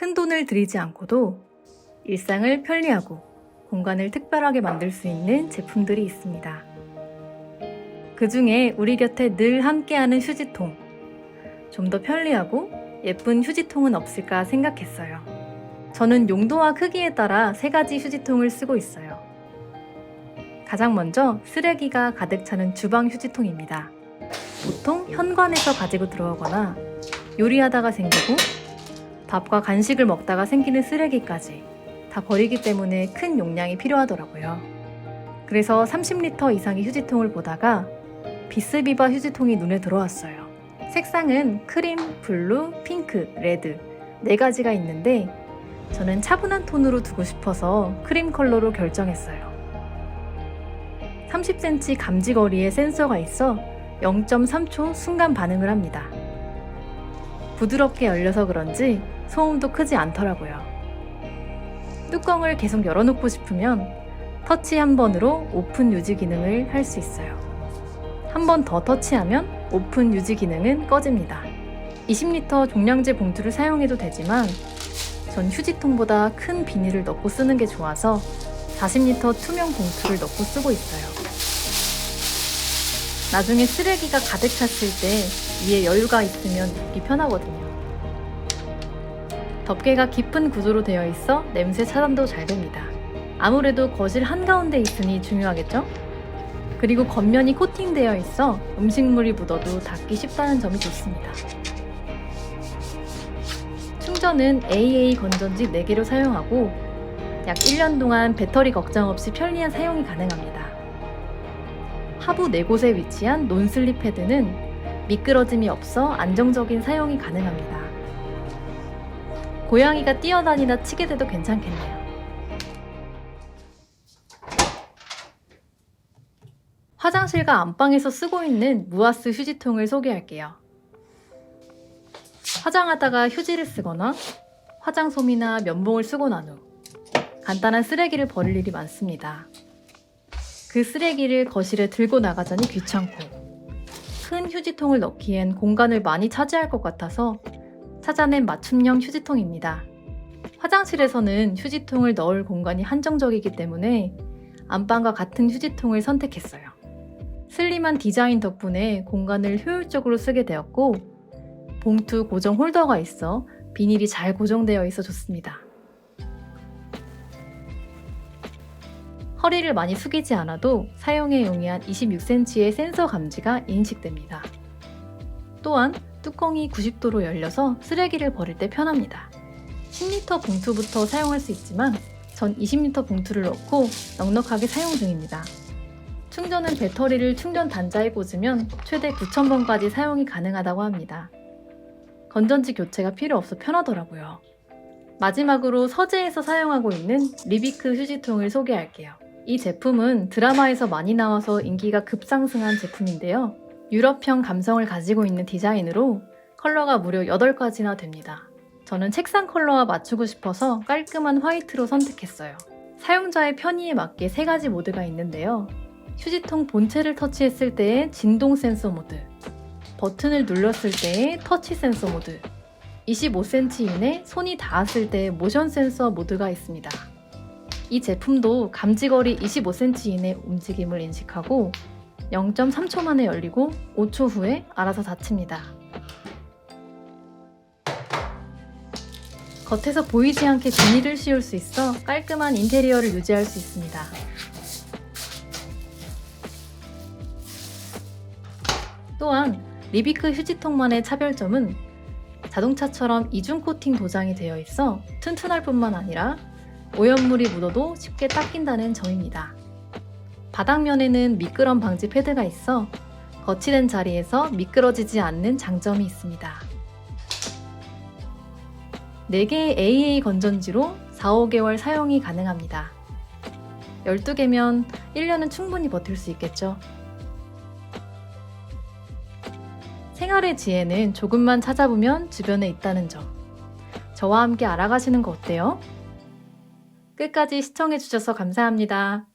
큰 돈을 들이지 않고도 일상을 편리하고 공간을 특별하게 만들 수 있는 제품들이 있습니다. 그 중에 우리 곁에 늘 함께하는 휴지통. 좀 더 편리하고 예쁜 휴지통은 없을까 생각했어요. 저는 용도와 크기에 따라 세 가지 휴지통을 쓰고 있어요. 가장 먼저 쓰레기가 가득 차는 주방 휴지통입니다. 보통 현관에서 가지고 들어오거나 요리하다가 생기고 밥과 간식을 먹다가 생기는 쓰레기까지 다 버리기 때문에 큰 용량이 필요하더라고요. 그래서 30리터 이상의 휴지통을 보다가 비스비바 휴지통이 눈에 들어왔어요. 색상은 크림, 블루, 핑크, 레드 네 가지가 있는데 저는 차분한 톤으로 두고 싶어서 크림 컬러로 결정했어요. 30cm 감지거리에 센서가 있어 0.3초 순간 반응을 합니다. 부드럽게 열려서 그런지 소음도 크지 않더라고요. 뚜껑을 계속 열어놓고 싶으면 터치 한 번으로 오픈 유지 기능을 할 수 있어요. 한 번 더 터치하면 오픈 유지 기능은 꺼집니다. 20리터 종량제 봉투를 사용해도 되지만 전 휴지통보다 큰 비닐을 넣고 쓰는 게 좋아서 40리터 투명 봉투를 넣고 쓰고 있어요. 나중에 쓰레기가 가득 찼을 때 위에 여유가 있으면 입기 편하거든요. 덮개가 깊은 구조로 되어 있어 냄새 차단도 잘 됩니다. 아무래도 거실 한가운데 있으니 중요하겠죠? 그리고 겉면이 코팅되어 있어 음식물이 묻어도 닦기 쉽다는 점이 좋습니다. 충전은 AA 건전지 4개로 사용하고 약 1년 동안 배터리 걱정 없이 편리한 사용이 가능합니다. 하부 네 곳에 위치한 논슬립 패드는 미끄러짐이 없어 안정적인 사용이 가능합니다. 고양이가 뛰어다니다 치게 돼도 괜찮겠네요. 화장실과 안방에서 쓰고 있는 무아스 휴지통을 소개할게요. 화장하다가 휴지를 쓰거나 화장솜이나 면봉을 쓰고 난 후 간단한 쓰레기를 버릴 일이 많습니다. 그 쓰레기를 거실에 들고 나가자니 귀찮고 큰 휴지통을 넣기엔 공간을 많이 차지할 것 같아서 찾아낸 맞춤형 휴지통입니다. 화장실에서는 휴지통을 넣을 공간이 한정적이기 때문에 안방과 같은 휴지통을 선택했어요. 슬림한 디자인 덕분에 공간을 효율적으로 쓰게 되었고 봉투 고정 홀더가 있어 비닐이 잘 고정되어 있어 좋습니다. 허리를 많이 숙이지 않아도 사용에 용이한 26cm의 센서 감지가 인식됩니다. 또한 뚜껑이 90도로 열려서 쓰레기를 버릴 때 편합니다. 10리터 봉투부터 사용할 수 있지만 전 20리터 봉투를 넣고 넉넉하게 사용 중입니다. 충전은 배터리를 충전 단자에 꽂으면 최대 9,000번까지 사용이 가능하다고 합니다. 건전지 교체가 필요 없어 편하더라고요. 마지막으로 서재에서 사용하고 있는 리비크 휴지통을 소개할게요. 이 제품은 드라마에서 많이 나와서 인기가 급상승한 제품인데요. 유럽형 감성을 가지고 있는 디자인으로 컬러가 무려 8가지나 됩니다. 저는 책상 컬러와 맞추고 싶어서 깔끔한 화이트로 선택했어요. 사용자의 편의에 맞게 3가지 모드가 있는데요. 휴지통 본체를 터치했을 때의 진동 센서 모드, 버튼을 눌렀을 때의 터치 센서 모드, 25cm 이내 손이 닿았을 때의 모션 센서 모드가 있습니다. 이 제품도 감지거리 25cm 이내 움직임을 인식하고 0.3초 만에 열리고 5초 후에 알아서 닫힙니다. 겉에서 보이지 않게 비닐을 씌울 수 있어 깔끔한 인테리어를 유지할 수 있습니다. 또한 리비크 휴지통만의 차별점은 자동차처럼 이중 코팅 도장이 되어 있어 튼튼할 뿐만 아니라 오염물이 묻어도 쉽게 닦인다는 점입니다. 바닥면에는 미끄럼 방지 패드가 있어 거치된 자리에서 미끄러지지 않는 장점이 있습니다. 4개의 AA 건전지로 4, 5개월 사용이 가능합니다. 12개면 1년은 충분히 버틸 수 있겠죠. 생활의 지혜는 조금만 찾아보면 주변에 있다는 점. 저와 함께 알아가시는 거 어때요? 끝까지 시청해주셔서 감사합니다.